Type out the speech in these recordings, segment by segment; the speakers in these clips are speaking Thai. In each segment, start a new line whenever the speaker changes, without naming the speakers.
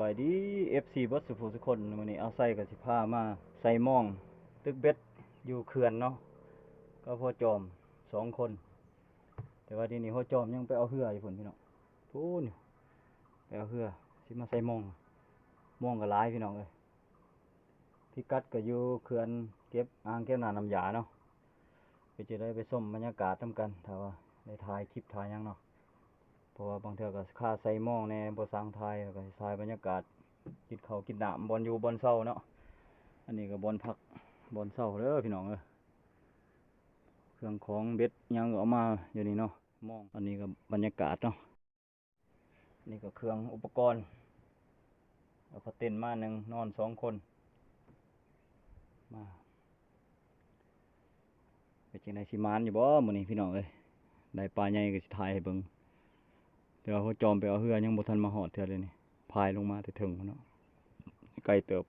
บายดี FC เบิดสุภูสุคนมื้อนี้เอาใส่กับสิพามาใส่มอง ตึกเบ็ดอยู่เขื่อนเนาะก็พ่อจอมสองคน แต่ว่าทีนี้พ่อจอมยังไปเอาเรืออยู่พุ่นพี่น้องพูนไปเอาเรือสิมาใส่มองมองก็หลายพี่น้องเอ้ยพิกัดก็อยู่เขื่อนเก็บอ่างเก็บน้ำน้ำยาเนาะไปจะได้ไปส้มบรรยากาศนํกันถ้าว่าได้ถ่ายคลิปถ่ายยังเนาะ บางเทื่อก็ค่าใส่หม้องแน่บ่สร้างทายแล้วก็สิถ่ายบรรยากาศกินข้าวกินน้ำบอนอยู่บอนเศร้าเนาะอันนี้ก็บอนพักบอนเศร้าเด้อพี่น้องเอ้ยเครื่องของเบ็ดยังเอามาอยู่นี่เนาะหมองอันนี้ก็บรรยากาศเนาะนนี้ก็เครื่องอุปกรณ์แล้วก็เต็นท์มาหนึ่งนอนสองคนมาเป็นจังไดสิมานอยู่บ่มื้อนี้พี่น้องเอ้ยได้ปลาใหญ่ก็สิถ่ายให้เบิ่ง เดี๋ยวเขาจอมไปเอาเรือยังบ่ทันมาหอดเทือเลยนี่พายลงมาแต่ถึงพุ่นเนาะไกลเติบ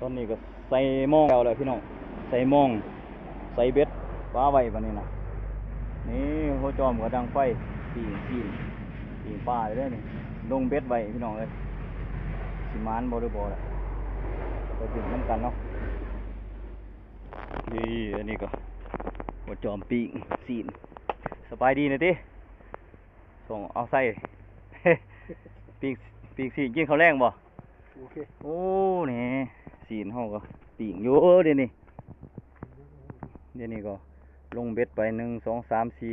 ตอนนี้ก็ใส่หมองแล้วแหละพี่น้องใส่หมอง ใส่เบ็ดฟ้าไว้บัดนี้นะนี่เขาจอมก็ดังไฟปีนปีนปีนป่าเลยเด้อนี่ลงเบ็ดไว้พี่น้องเอ้ยสิมานบ่หรือบ่ล่ะไปดึงน้ำกันเนาะนี่อันนี้ก็หัวจอมปีงซีนสบายดีนะติ ส่งเอาใส่ปีกปีกสีกินข้าวแรงบ่
โอเค
โอ้นี่สีนเฮาก็ปีกอยู่เดี๋ยวนี้เดี๋ยวนี้ก็ลงเบ็ดไปหนึ่งสองสามสี่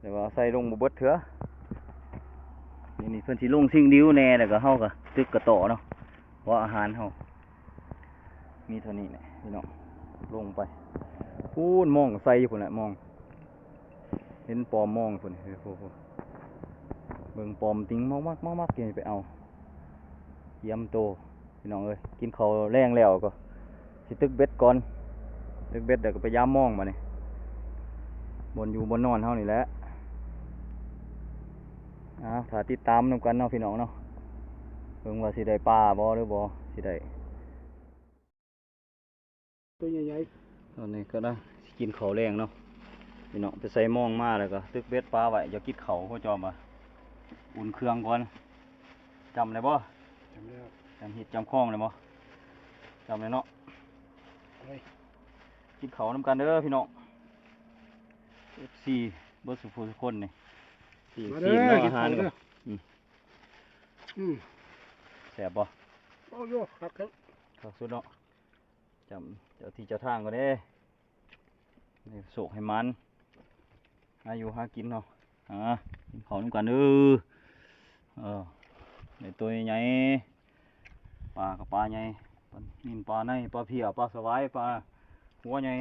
เดี๋ยวว่าเอาใส่ลงบ่เบิดเถอะเดี๋ยวนี้เพิ่นสิลงสิ่งดิ้วแน่แล้วก็เฮาก็ตึกกระต่อเนาะเพราะอาหารเฮามีเท่านี้แหละพี่น้องลงไปพูนมองใส่พุ่นแหละมอง เห็นปอมมองพุ่นเฮ้ยโหโห เบิ่งปอมติงมากมากมากมากเกี่ยไปเอาเยี่ยมโตพี่น้องเอ้ยกินข้าวแรงแล้วก็สิตึกเบ็ดก่อนตึกเบ็ดเดี๋ยวก็ไปย้ามมองมานี่บนอยู่บนนอนเฮานี่แหละอ่าถ้าติดตามนำกันเนาะพี่น้องเนาะเบิ่งว่าสิได้ปลาบ่หรือบ่สิได้
ตัวใหญ่
ตอนนี้ก็ได้สิกินข้าวแรงเนาะพี่น้องไปใส่หมองมาแล้วก็ตึกเบ็ดปลาไว้อย่ากินข้าวพ่อจอมอะ อุ่นเครื่องก่อนจำได้บ่
ๆจำได้ครับ
จำหิดจำคล้องเลยบ่จำเลยเนาะ
เฮ้ย
กินข้าวน้ำกันเด้อพี่น้อง FC เบิร์สุภูทุกคนนี่สี่
มา
สี่
เด้อ
เนาะ
กิ
อานหา
ข้ารว
ก็
เด้อ
อืม
อืม
แซ่บบ่
โอ้โยครับครับ
ข้าวสุดเนาะจำเจ้าที่เจ้าทางก็เด้นี่โศกให้มันหาอยู่หากินเนาะอ่ากินข้าวน้ำกันเด้อ เออในตัวใหญ่ปลากับปลาใหญ่ปลานินปลาในปลาเพียปลาสวายปลาหัวใหญ่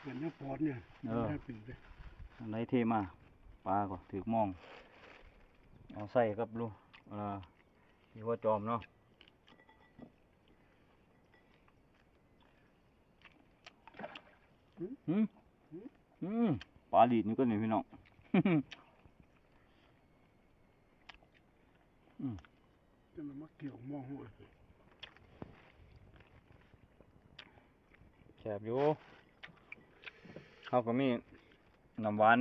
เหมือนน้ำปอดเนี่ย
เออ
ได้ปีกเลย
อันไหนเทมาปลาก็ถือมอง เอาใส่กับลูกเอ่าที่หัวจอมเนาะหืมอืมปลาดีดนี่ก็นี่พี่น้อง
จะมันมาเกี่ยวมองหัว
แฉบอยู่เขาก็มีน้ำหวาน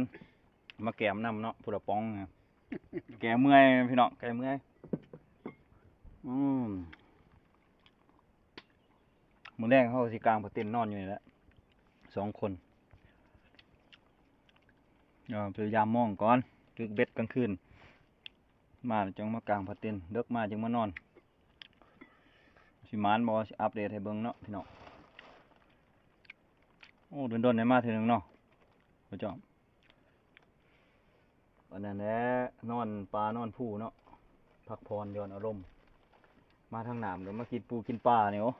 มาแกมน้ำเนาะผู้ละปองเนี่ยแกเมื่อยพี่น้องแกเมื่อยอืมมือแรกเขาก็สิกลางพอเต็นนอนอยู่นี่แหละสองคนเดี๋ยวพยายามมองก่อนตึกเบ็ดกลางคืน มาจังมากลางพอเต็นเลิกมาจังมานอนสิมานบอสอัปเดตให้เบิ่งเนาะพี่น้องโอ้โดนๆได้มาทีนึงเนาะพี่จอมวันนั้นแหละนอนปลานอนผู้เนาะพักผ่อย่อนอารมณ์ มาทางหนามเดี๋ยวมากินปูกินปลาเนี่ยโอ้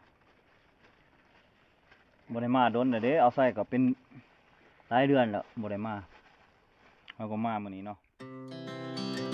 บ่ได้มาโดนเด้เด้เอาใส่ก็เป็นหลายเดือนแล้วบ่ได้มาเราก็มาเมื้อนี้เนาะ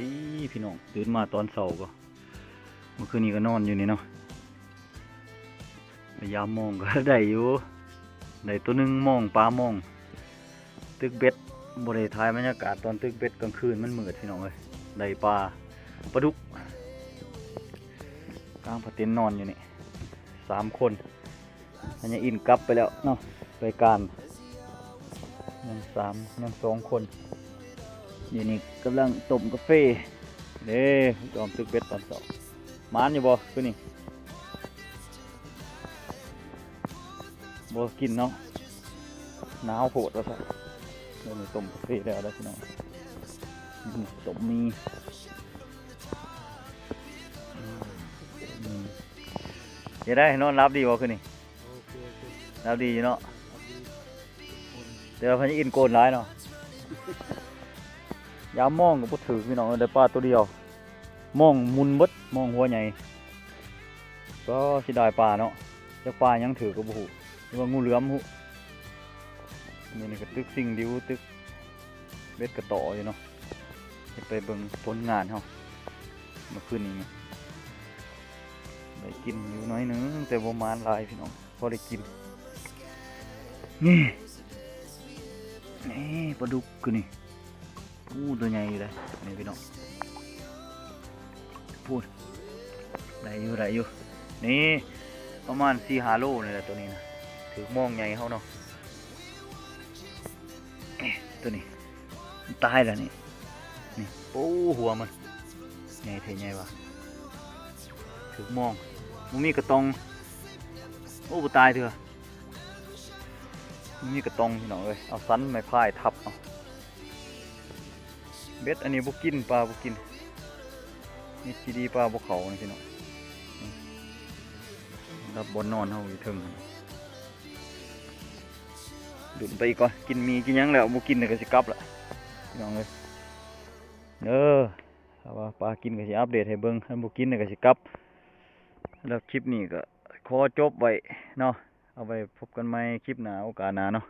ดีพี่น้องตื่นมาตอนเช้าก็เมื่อคืนนี้ก็นอนอยู่นี่เนาะพยายามมองก็ได้อยู่ได้ตัวหนึงมองปลามอง ตึกเบ็ดบริทายบรรยากาศตอนตึกเบ็ดกลางคืนมันมืดพี่น้องเลยได้ปลาปลาดุกกลางผะเต็นนอนอยู่นี่สามคนอันนี้อินกลับไปแล้วเนาะไปการยังสามยังสองคนอยู่นี่กำลังต้มกาแฟเด้ยอมตึกเบ็ดตอนเช้ามานอยู่บ่คือนี่บ่กินเนาะหนาวโผดว่าซะ เดี๋ยวนี้ต้มกาแฟแล้วแล้พี่น้องต้มมีอืมจะได้นอนรับดีบ่คือนี่
รับ
ดีอยู่เนาะเดี๋ยวพันอินโกนร้ายเนาะยามมองก็บ่ถือพี่น้องได้ปลาตัวเดียว มองมุนบดมองหัวใหญ่ก็สิได้ปลาเนาะจะปลายังถือก็บ่ฮู้หรือว่างูเหลือมฮู้ นี่นี่ก็ตึกสิ่งดิวตึกเบ็ดกระต่ออยู่เนาะจะไปเบิ่งผลงานเฮาเมื่อคืนนี้เนี่ได้กินอยู่น้อยนึงแต่บ่มานหลายพี่น้องพอได้กินนี่นี่ปลาดุกคือนี่อู้ตัวใหญ่อยู่เลยนี่พี่น้องพูดได้อยู่ได้อยู่นี่ประมาณสี่หาโลนี่แหละตัวนี้นะถือมองใหญ่เขาเนาะ ตัวนี้มันตายแล้วนี่นี่โอ้หัวมันใหญ่เท่ใหญ่วะถือมองมันมีกระตองโอ้บ่ตายเถอะมันมีกระตองพี่น้องเอ้ยเอาสันไม้พายทับเอาเบ็ดอันนี้บุกินปลาบุกินนี่ทีดีปลาบุเขานี่พี่น้องนี่รับบนนอนเฮาอยู่เทึง ดุนไปอีก่อนกินมีกินยังแล้วบุกินเนี่ยก็สิกลับละพี่น้องเลยเด้อถ้าว่าปลากินก็สิอัปเดตให้เบิ้งถ้าบุกินเนี่ยก็สิกลับ แล้วคลิปนี้ก็ขอจบไว้เนาะเอาไว้พบกันใหม่คลิปหน้าโอกาสหน้าเนาะ